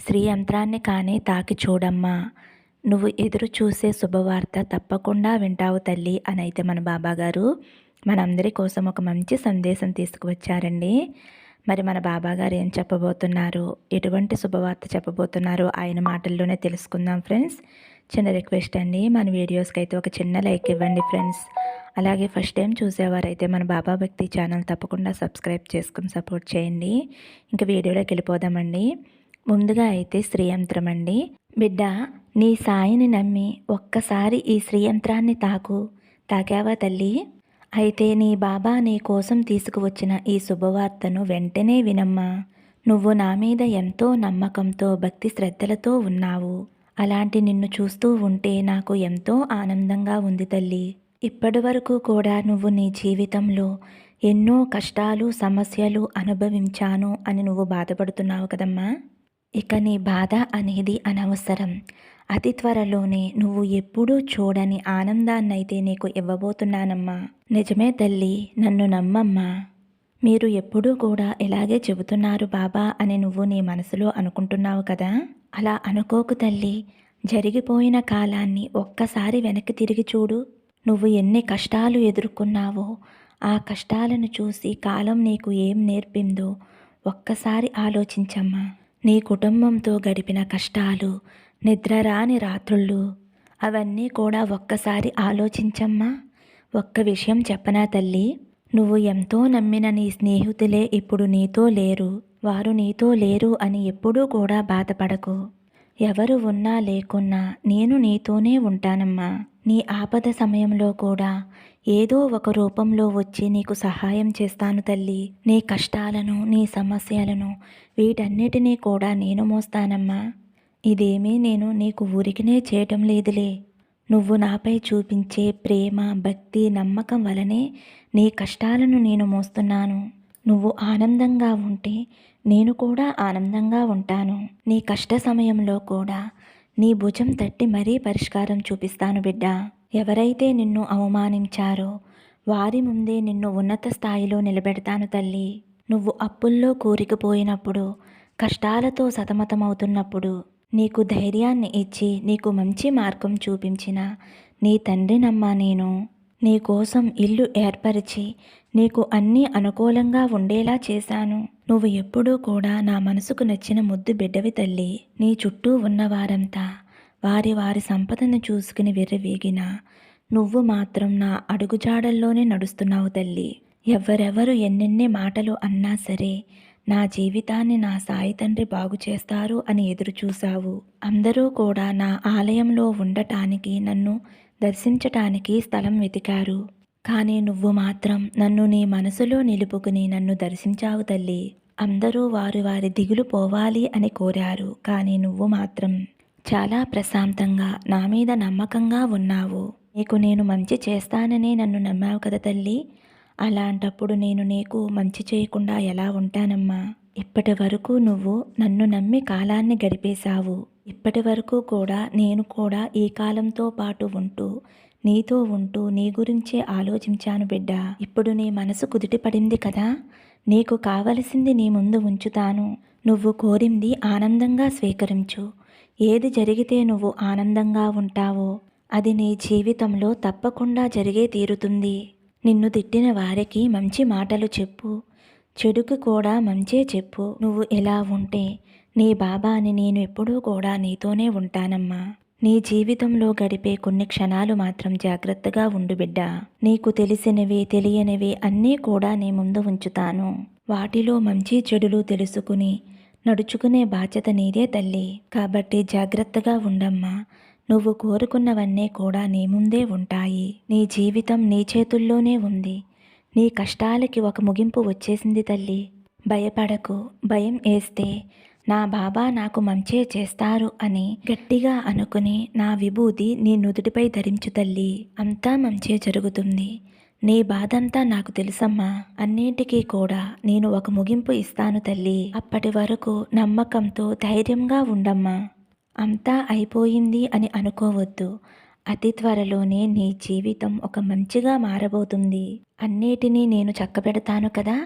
స్త్రీ యంత్రాన్ని కానీ తాకి చూడమ్మా. నువ్వు ఎదురు చూసే శుభవార్త తప్పకుండా వింటావు తల్లి అని అయితే మన బాబాగారు. మనందరి కోసం ఒక మంచి సందేశం తీసుకువచ్చారండి. మరి మన బాబాగారు ఏం చెప్పబోతున్నారు? ఎటువంటి శుభవార్త చెప్పబోతున్నారో? ఆయన మాటల్లోనే తెలుసుకుందాం ఫ్రెండ్స్. చిన్న రిక్వెస్ట్ అండి మన వీడియోస్కి అయితే ఒక చిన్న లైక్ ఇవ్వండి ఫ్రెండ్స్. అలాగే ఫస్ట్ టైం చూసేవారైతే మన బాబా భక్తి ఛానల్ తప్పకుండా సబ్స్క్రైబ్ చేసుకుని సపోర్ట్ చేయండి. ఇంకా వీడియోలోకి వెళ్ళిపోదామండి. ముందుగా అయితే శ్రీయంత్రం అండి. బిడ్డ నీ సాయిని నమ్మి ఒక్కసారి ఈ శ్రీయంత్రాన్ని తాకు. తాకావా తల్లి? అయితే నీ బాబా నీ కోసం తీసుకువచ్చిన ఈ శుభవార్తను వెంటనే వినమ్మా. నువ్వు నా మీద ఎంతో నమ్మకంతో భక్తి శ్రద్ధలతో ఉన్నావు. అలాంటి నిన్ను చూస్తూ ఉంటే నాకు ఎంతో ఆనందంగా ఉంది తల్లి. ఇప్పటి వరకు కూడా నువ్వు నీ జీవితంలో ఎన్నో కష్టాలు సమస్యలు అనుభవించాను అని నువ్వు బాధపడుతున్నావు కదమ్మా. ఇక నీ బాధ అనేది అనవసరం. అతి త్వరలోనే నువ్వు ఎప్పుడూ చూడని ఆనందాన్నైతే నీకు ఇవ్వబోతున్నానమ్మా. నిజమే తల్లి నన్ను నమ్మమ్మా. మీరు ఎప్పుడూ కూడా ఇలాగే చెబుతున్నారు బాబా అని నువ్వు నీ మనసులో అనుకుంటున్నావు కదా? అలా అనుకోకు తల్లి. జరిగిపోయిన కాలాన్ని ఒక్కసారి వెనక్కి తిరిగి చూడు. నువ్వు ఎన్ని కష్టాలు ఎదుర్కొన్నావో ఆ కష్టాలను చూసి కాలం నీకు ఏం నేర్పిందో ఒక్కసారి ఆలోచించమ్మా. నీ కుటుంబంతో గడిపిన కష్టాలు నిద్రరాని రాత్రుళ్ళు అవన్నీ కూడా ఒక్కసారి ఆలోచించమ్మా. ఒక్క విషయం చెప్పనా తల్లి? నువ్వు ఎంతో నమ్మిన నీ స్నేహితులే ఇప్పుడు నీతో లేరు వారు నీతో లేరు అని ఎప్పుడూ కూడా బాధపడకు. ఎవరు ఉన్నా లేకున్నా నేను నీతోనే ఉంటానమ్మా. నీ ఆపద సమయంలో కూడా ఏదో ఒక రూపంలో వచ్చి నీకు సహాయం చేస్తాను తల్లి. నీ కష్టాలను నీ సమస్యలను వీటన్నిటినీ కూడా నేను మోస్తానమ్మా. ఇదేమీ నేను నీకు ఊరికినే చేయటం లేదులే. నువ్వు నాపై చూపించే ప్రేమ భక్తి నమ్మకం వలనే నీ కష్టాలను నేను మోస్తున్నాను. నువ్వు ఆనందంగా ఉంటే నేను కూడా ఆనందంగా ఉంటాను. నీ కష్ట సమయంలో కూడా నీ భుజం తట్టి మరీ పరిష్కారం చూపిస్తాను బిడ్డ. ఎవరైతే నిన్ను అవమానించారో వారి ముందే నిన్ను ఉన్నత స్థాయిలో నిలబెడతాను తల్లి. నువ్వు అప్పుల్లో కూరికిపోయినప్పుడు కష్టాలతో సతమతమవుతున్నప్పుడు నీకు ధైర్యాన్ని ఇచ్చి నీకు మంచి మార్గం చూపించిన నీ తండ్రినమ్మా నేను. నీ కోసం ఇల్లు ఏర్పరిచి నీకు అన్నీ అనుకూలంగా ఉండేలా చేశాను. నువ్వు ఎప్పుడూ కూడా నా మనసుకు నచ్చిన ముద్దు బిడ్డవి తల్లి. నీ చుట్టూ ఉన్నవారంతా వారి వారి సంపదను చూసుకుని విర్రవీగిన నువ్వు మాత్రం నా అడుగుజాడల్లోనే నడుస్తున్నావు తల్లి. ఎవరెవరు ఎన్నెన్ని మాటలు అన్నా సరే నా జీవితాన్ని నా సాయి తండ్రి బాగు చేస్తారు అని ఎదురుచూశావు. అందరూ కూడా నా ఆలయంలో ఉండటానికి నన్ను దర్శించటానికి స్థలం వెతికారు. కానీ నువ్వు మాత్రం నన్ను నీ మనసులో నిలుపుకుని నన్ను దర్శించావు తల్లి. అందరూ వారు వారి దిగులు పోవాలి అని కోరారు. కానీ నువ్వు మాత్రం చాలా ప్రశాంతంగా నా మీద నమ్మకంగా ఉన్నావు. నీకు నేను మంచి చేస్తానని నన్ను నమ్మావు కదా తల్లి. అలాంటప్పుడు నేను నీకు మంచి చేయకుండా ఎలా ఉంటానమ్మా? ఇప్పటి వరకు నువ్వు నన్ను నమ్మి కాలాన్ని గడిపేశావు. ఇప్పటి వరకు కూడా నేను కూడా ఈ కాలంతో పాటు ఉంటూ నీతో ఉంటూ నీ గురించే ఆలోచించాను బిడ్డ. ఇప్పుడు నీ మనసు కుదిటిపడింది కదా? నీకు కావలసింది నీ ముందు ఉంచుతాను. నువ్వు కోరింది ఆనందంగా స్వీకరించు. ఏది జరిగితే నువ్వు ఆనందంగా ఉంటావో అది నీ జీవితంలో తప్పకుండా జరిగే తీరుతుంది. నిన్ను తిట్టిన వారికి మంచి మాటలు చెప్పు. చెడుకు కూడా మంచే చెప్పు. నువ్వు ఎలా ఉంటే నీ బాబాని నేను ఎప్పుడూ కూడా నీతోనే ఉంటానమ్మా. నీ జీవితంలో గడిపే కొన్ని క్షణాలు మాత్రం జాగ్రత్తగా ఉండు బిడ్డ. నీకు తెలిసినవి తెలియనివి అన్నీ కూడా నీ ముందు ఉంచుతాను. వాటిలో మంచి చెడులు తెలుసుకుని నడుచుకునే బాధ్యత నీదే తల్లి. కాబట్టి జాగ్రత్తగా ఉండమ్మా. నువ్వు కోరుకున్నవన్నీ కూడా నీ ముందే ఉంటాయి. నీ జీవితం నీ చేతుల్లోనే ఉంది. నీ కష్టాలకి ఒక ముగింపు వచ్చేసింది తల్లి. భయపడకు. భయం వేస్తే నా బాబా నాకు మంచే చేస్తారు అని గట్టిగా అనుకుని నా విభూతి నీ నుదుటిపై ధరించు తల్లి అంతా మంచే జరుగుతుంది. నీ బాధంతా నాకు తెలుసమ్మా అన్నింటికీ కూడా నేను ఒక ముగింపు ఇస్తాను తల్లి. అప్పటి వరకు నమ్మకంతో ధైర్యంగా ఉండమ్మా. అంతా అయిపోయింది అని అనుకోవద్దు. అతి త్వరలోనే నీ జీవితం ఒక మంచిగా మారబోతుంది. అన్నిటినీ నేను చక్కబెడతాను కదా?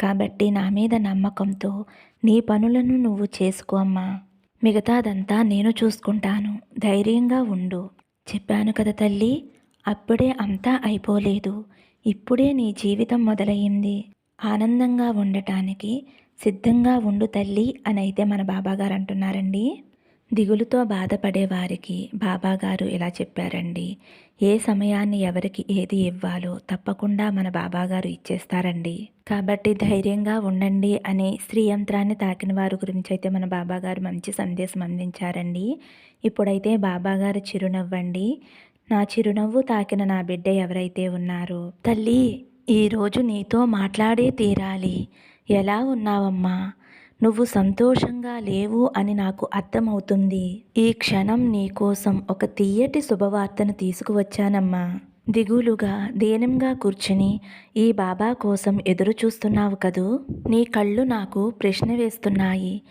కాబట్టి నా మీద నమ్మకంతో నీ పనులను నువ్వు చేసుకో అమ్మా. మిగతాదంతా నేను చూసుకుంటాను. ధైర్యంగా ఉండు. చెప్పాను కదా తల్లి అప్పుడే అంతా అయిపోలేదు. ఇప్పుడే నీ జీవితం మొదలయ్యింది. ఆనందంగా ఉండటానికి సిద్ధంగా ఉండు తల్లి అని అయితే మన బాబాగారు అంటున్నారండి. దిగులుతో బాధపడేవారికి బాబాగారు ఇలా చెప్పారండి. ఏ సమయాన్ని ఎవరికి ఏది ఇవ్వాలో తప్పకుండా మన బాబాగారు ఇచ్చేస్తారండి. కాబట్టి ధైర్యంగా ఉండండి అని స్త్రీ యంత్రాన్ని తాకిన వారి గురించి అయితే మన బాబాగారు మంచి సందేశం అందించారండి. ఇప్పుడైతే బాబాగారు చిరునవ్వండి. నా చిరునవ్వు తాకిన నా బిడ్డ ఎవరైతే ఉన్నారో తల్లి ఈరోజు నీతో మాట్లాడే తీరాలి. ఎలా ఉన్నావమ్మా? నువ్వు సంతోషంగా లేవు అని నాకు అర్థమవుతుంది. ఈ క్షణం నీకోసం ఒక తీయటి శుభవార్తను తీసుకువచ్చానమ్మా. దిగులుగా దీనంగా కూర్చుని ఈ బాబా కోసం ఎదురు చూస్తున్నావు కదూ? నీ కళ్ళు నాకు ప్రశ్న వేస్తున్నాయి.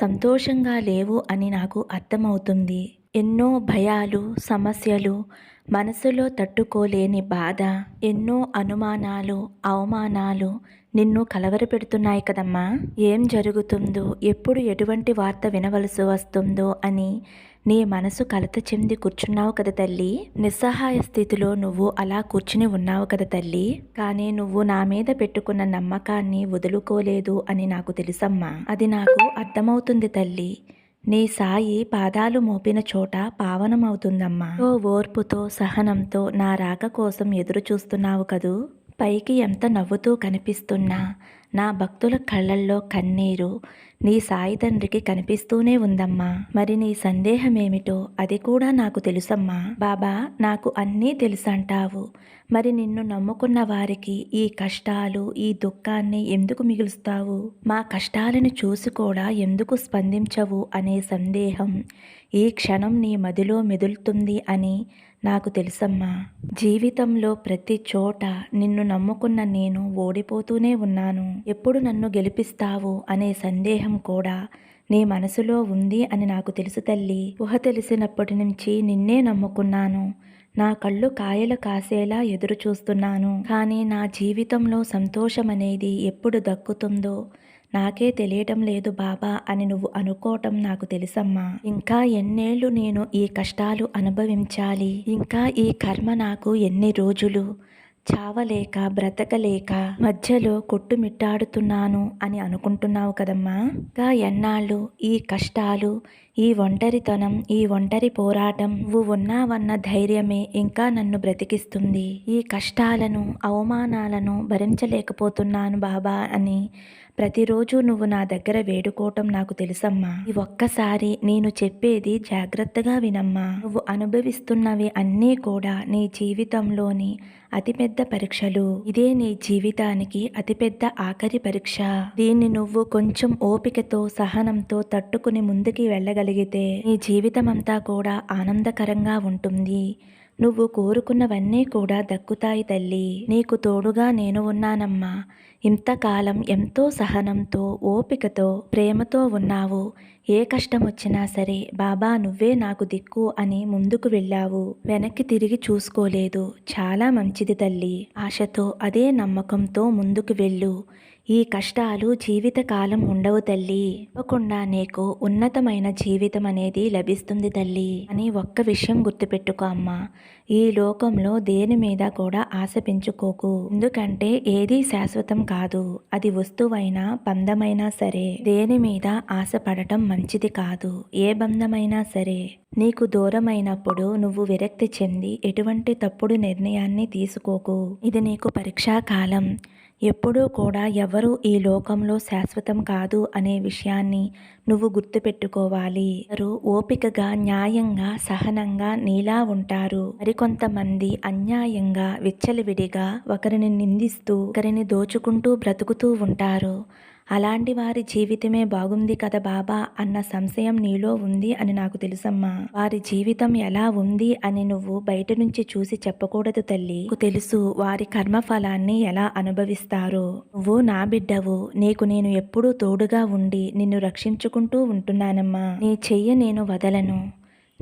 సంతోషంగా లేవు అని నాకు అర్థమవుతుంది. ఎన్నో భయాలు సమస్యలు మనసులో తట్టుకోలేని బాధ ఎన్నో అనుమానాలు అవమానాలు నిన్ను కలవరపెడుతున్నాయి కదమ్మా. ఏం జరుగుతుందో ఎప్పుడు ఎటువంటి వార్త వినవలసి వస్తుందో అని నీ మనసు కలత చెంది కూర్చున్నావు కదా తల్లి. నిస్సహాయ స్థితిలో నువ్వు అలా కూర్చుని ఉన్నావు కదా తల్లి. కానీ నువ్వు నా మీద పెట్టుకున్న నమ్మకాన్ని వదులుకోలేదు అని నాకు తెలుసమ్మా. అది నాకు అర్థమవుతుంది తల్లి. నీ సాయి పాదాలు మోపిన చోట పావనమవుతుందమ్మా. ఓ ఓర్పుతో సహనంతో నా రాక కోసం ఎదురు చూస్తున్నావు కదూ? పైకి ఎంత నవ్వుతూ కనిపిస్తున్నా? నా భక్తుల కళ్ళల్లో కన్నీరు నీ సాయి తండ్రికి కనిపిస్తూనే ఉందమ్మా. మరి నీ సందేహమేమిటో అది కూడా నాకు తెలుసమ్మా. బాబా నాకు అన్నీ తెలుసంటావు. మరి నిన్ను నమ్ముకున్న వారికి ఈ కష్టాలు ఈ దుఃఖాన్ని ఎందుకు మిగులుస్తావు? మా కష్టాలను చూసి కూడా ఎందుకు స్పందించవు అనే సందేహం ఈ క్షణం నీ మదిలో మెదులుతుంది అని నాకు తెలుసమ్మా. జీవితంలో ప్రతి చోట నిన్ను నమ్ముకున్న నేను ఓడిపోతూనే ఉన్నాను. ఎప్పుడు నన్ను గెలిపిస్తావు అనే సందేహం కూడా నీ మనసులో ఉంది అని నాకు తెలుసు తల్లి. ఊహ తెలిసినప్పటి నుంచి నిన్నే నమ్ముకున్నాను. నా కళ్ళు కాయలు కాసేలా ఎదురు చూస్తున్నాను కానీ నా జీవితంలో సంతోషం అనేది ఎప్పుడు దక్కుతుందో నాకే తెలియటం లేదు బాబా అని నువ్వు అనుకోవటం నాకు తెలుసమ్మా. ఇంకా ఎన్నేళ్ళు నేను ఈ కష్టాలు అనుభవించాలి. ఇంకా ఈ కర్మ నాకు ఎన్ని రోజులు? చావలేక బ్రతకలేక మధ్యలో కొట్టుమిట్టాడుతున్నాను అని అనుకుంటున్నావు కదమ్మా. ఇంకా ఎన్నాళ్ళు? ఈ కష్టాలు ఈ ఒంటరితనం ఈ ఒంటరి పోరాటం నువ్వు ఉన్నావన్న ధైర్యమే ఇంకా నన్ను బ్రతికిస్తుంది. ఈ కష్టాలను అవమానాలను భరించలేకపోతున్నాను బాబా అని ప్రతిరోజు నువ్వు నా దగ్గర వేడుకోవటం నాకు తెలుసమ్మా. ఈ ఒక్కసారి నేను చెప్పేది జాగ్రత్తగా వినమ్మా. నువ్వు అనుభవిస్తున్నవి అన్నీ కూడా నీ జీవితంలోని అతిపెద్ద పరీక్షలు. ఇదే నీ జీవితానికి అతిపెద్ద ఆఖరి పరీక్ష. దీన్ని నువ్వు కొంచెం ఓపికతో సహనంతో తట్టుకుని ముందుకి వెళ్ళగలిగితే నీ జీవితం అంతా కూడా ఆనందకరంగా ఉంటుంది. నువ్వు కోరుకున్నవన్నీ కూడా దక్కుతాయి తల్లి. నీకు తోడుగా నేను ఉన్నానమ్మా. ఇంతకాలం ఎంతో సహనంతో ఓపికతో ప్రేమతో ఉన్నావు. ఏ కష్టం వచ్చినా సరే బాబా నువ్వే నాకు దిక్కు అని ముందుకు వెళ్ళావు. వెనక్కి తిరిగి చూసుకోలేదు. చాలా మంచిది తల్లి. ఆశతో అదే నమ్మకంతో ముందుకు వెళ్ళు. ఈ కష్టాలు జీవితకాలం ఉండవు తల్లి. తప్పకుండా నీకు ఉన్నతమైన జీవితం అనేది లభిస్తుంది తల్లి. అని ఒక్క విషయం గుర్తుపెట్టుకో అమ్మా. ఈ లోకంలో దేని మీద కూడా ఆశ పెంచుకోకు. ఎందుకంటే ఏది శాశ్వతం కాదు. అది వస్తువైనా బంధమైనా సరే దేని మీద ఆశ పడటం మంచిది కాదు. ఏ బంధమైనా సరే నీకు దూరమైనప్పుడు నువ్వు విరక్తి చెంది ఎటువంటి తప్పుడు నిర్ణయాన్ని తీసుకోకు. ఇది నీకు పరీక్షా కాలం. ఎప్పుడూ కూడా ఎవరు ఈ లోకంలో శాశ్వతం కాదు అనే విషయాన్ని నువ్వు గుర్తుపెట్టుకోవాలి. వారు ఓపికగా న్యాయంగా సహనంగా నీలా ఉంటారు. మరికొంతమంది అన్యాయంగా విచ్చలవిడిగా ఒకరిని నిందిస్తూ ఒకరిని దోచుకుంటూ బ్రతుకుతూ ఉంటారు. అలాంటి వారి జీవితమే బాగుంది కదా బాబా అన్న సంశయం నీలో ఉంది అని నాకు తెలుసమ్మా. వారి జీవితం ఎలా ఉంది అని నువ్వు బయట నుంచి చూసి చెప్పకూడదు తల్లి. తెలుసు వారి కర్మ ఫలాన్ని ఎలా అనుభవిస్తారో. నువ్వు నా బిడ్డవు. నీకు నేను ఎప్పుడూ తోడుగా ఉండి నిన్ను రక్షించుకుంటూ ఉంటున్నానమ్మా. నీ చెయ్య నేను వదలను.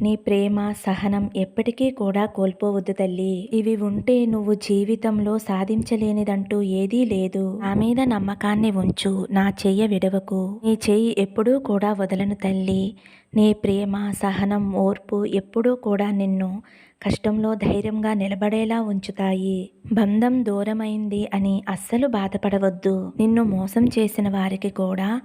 నీ ప్రేమ సహనం ఎప్పటికీ కూడా కోల్పోవద్దు తల్లి. ఇవి ఉంటే నువ్వు జీవితంలో సాధించలేనిదంటూ ఏదీ లేదు. నా మీద నమ్మకాన్ని ఉంచు నా చెయ్య విడవకు. నీ చెయ్యి ఎప్పుడూ కూడా వదలను తల్లి. నీ ప్రేమ సహనం ఓర్పు ఎప్పుడూ కూడా నిన్ను కష్టంలో ధైర్యంగా నిలబడేలా ఉంచుతాయి. బంధం దూరమైంది అని అస్సలు బాధపడవద్దు. నిన్ను మోసం చేసిన వారికి కూడా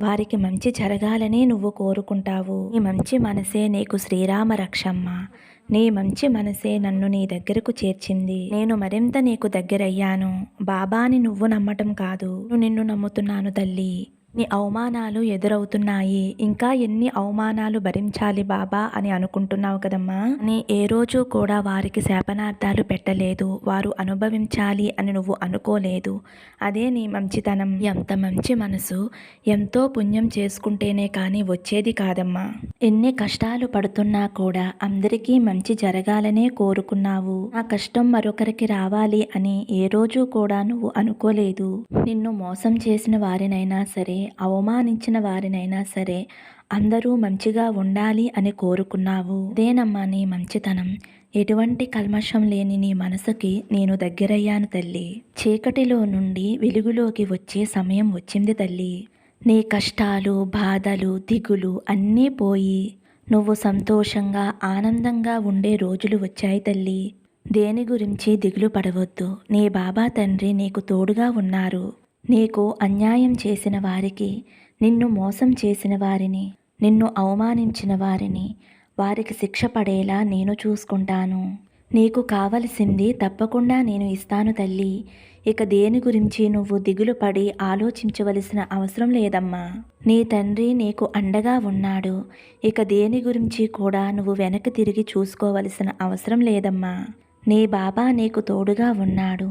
వారికి మంచి జరగాలని నువ్వు కోరుకుంటావు. నీ మంచి మనసే నీకు శ్రీరామ రక్షమ్మ. నీ మంచి మనసే నన్ను నీ దగ్గరకు చేర్చింది. నేను మరింత నీకు దగ్గరయ్యాను. బాబాని నువ్వు నమ్మటం కాదు. నిన్ను నమ్ముతున్నాను తల్లి. నీ అవమానాలు ఎదురవుతున్నాయి? ఇంకా ఎన్ని అవమానాలు భరించాలి బాబా అని అనుకుంటున్నావు కదమ్మా? నీ ఏ రోజు కూడా వారికి శాపనార్థాలు పెట్టలేదు. వారు అనుభవించాలి అని నువ్వు అనుకోలేదు. అదే నీ మంచితనం. ఎంత మంచి మనసు. ఎంతో పుణ్యం చేసుకుంటేనే కానీ వచ్చేది కాదమ్మా. ఎన్ని కష్టాలు పడుతున్నా కూడా అందరికీ మంచి జరగాలనే కోరుకున్నావు. ఆ కష్టం మరొకరికి రావాలి అని ఏ రోజు కూడా నువ్వు అనుకోలేదు. నిన్ను మోసం చేసిన వారినైనా సరే అవమానించిన వారినైనా సరే అందరూ మంచిగా ఉండాలి అని కోరుకున్నావు. అదేనమ్మా నీ మంచితనం. ఎటువంటి కల్మషం లేని నీ మనసుకి నేను దగ్గరయ్యాను తల్లి. చీకటిలో నుండి వెలుగులోకి వచ్చే సమయం వచ్చింది తల్లి. నీ కష్టాలు బాధలు దిగులు అన్నీ పోయి నువ్వు సంతోషంగా ఆనందంగా ఉండే రోజులు వచ్చాయి తల్లి. దేని గురించి దిగులు పడవద్దు. నీ బాబా తండ్రి నీకు తోడుగా ఉన్నారు. నీకు అన్యాయం చేసిన వారికి నిన్ను మోసం చేసిన వారిని నిన్ను అవమానించిన వారిని వారికి శిక్ష పడేలా నేను చూసుకుంటాను. నీకు కావలసింది తప్పకుండా నేను ఇస్తాను తల్లి. ఇక దేని గురించి నువ్వు దిగులు పడి ఆలోచించవలసిన అవసరం లేదమ్మా. నీ తండ్రి నీకు అండగా ఉన్నాడు. ఇక దేని గురించి కూడా నువ్వు వెనక్కి తిరిగి చూసుకోవలసిన అవసరం లేదమ్మా. నీ బాబా నీకు తోడుగా ఉన్నాడు.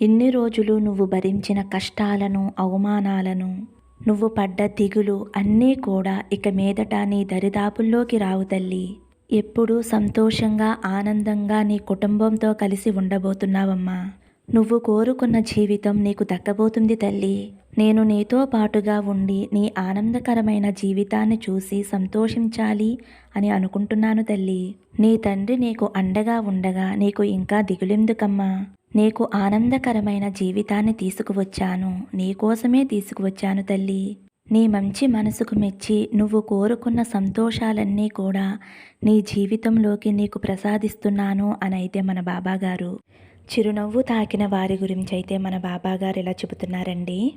ఇన్ని రోజులు నువ్వు భరించిన కష్టాలను అవమానాలను నువ్వు పడ్డ దిగులు అన్నీ కూడా ఇక మీదట నీ దరిదాపుల్లోకి రావు తల్లి. ఎప్పుడూ సంతోషంగా ఆనందంగా నీ కుటుంబంతో కలిసి ఉండబోతున్నావమ్మా. నువ్వు కోరుకున్న జీవితం నీకు దక్కబోతుంది తల్లి. నేను నీతో పాటుగా ఉండి నీ ఆనందకరమైన జీవితాన్ని చూసి సంతోషించాలి అని అనుకుంటున్నాను తల్లి. నీ తండ్రి నీకు అండగా ఉండగా నీకు ఇంకా దిగులెందుకమ్మా? నీకు ఆనందకరమైన జీవితాన్ని తీసుకువచ్చాను. నీకోసమే తీసుకువచ్చాను తల్లి. నీ మంచి మనసుకు మెచ్చి నువ్వు కోరుకున్న సంతోషాలన్నీ కూడా నీ జీవితంలోకి నీకు ప్రసాదిస్తున్నాను అని అయితే మన బాబాగారు. చిరునవ్వు తాకిన వారి గురించి అయితే మన బాబాగారు ఇలా చెబుతున్నారండి.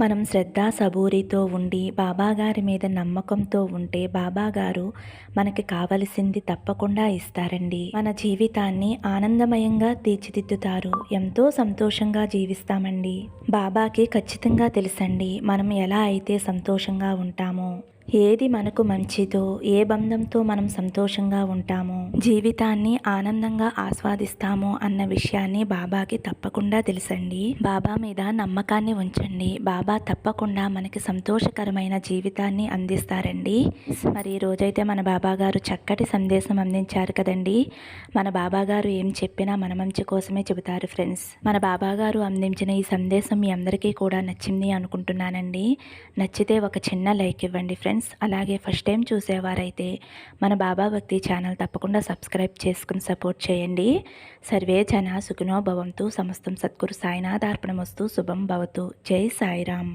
మనం శ్రద్ధ సబూరితో ఉండి బాబాగారి మీద నమ్మకంతో ఉంటే బాబాగారు మనకి కావలసింది తప్పకుండా ఇస్తారండి. మన జీవితాన్ని ఆనందమయంగా తీర్చిదిద్దుతారు. ఎంతో సంతోషంగా జీవిస్తామండి. బాబాకి ఖచ్చితంగా తెలుసండి మనం ఎలా అయితే సంతోషంగా ఉంటామో. ఏది మనకు మంచిదో ఏ బంధంతో మనం సంతోషంగా ఉంటామో జీవితాన్ని ఆనందంగా ఆస్వాదిస్తామో అన్న విషయాన్ని బాబాకి తప్పకుండా తెలుసండి. బాబా మీద నమ్మకాన్ని ఉంచండి. బాబా తప్పకుండా మనకి సంతోషకరమైన జీవితాన్ని అందిస్తారండి. మరి ఈ రోజైతే మన బాబా గారు చక్కటి సందేశం అందించారు కదండి. మన బాబా గారు ఏం చెప్పినా మన మంచి కోసమే చెబుతారు ఫ్రెండ్స్. మన బాబా గారు అందించిన ఈ సందేశం మీ అందరికీ కూడా నచ్చింది అనుకుంటున్నానండి. నచ్చితే ఒక చిన్న లైక్ ఇవ్వండి ఫ్రెండ్స్. ఫ్రెండ్స్ అలాగే ఫస్ట్ టైం చూసేవారైతే మన బాబా భక్తి ఛానల్ తప్పకుండా సబ్స్క్రైబ్ చేసుకుని సపోర్ట్ చేయండి. సర్వే జన సుఖినో భవంతు సమస్తం సద్గురు సాయినాథార్పణమస్తు శుభం భవతు. జై సాయిరామ్.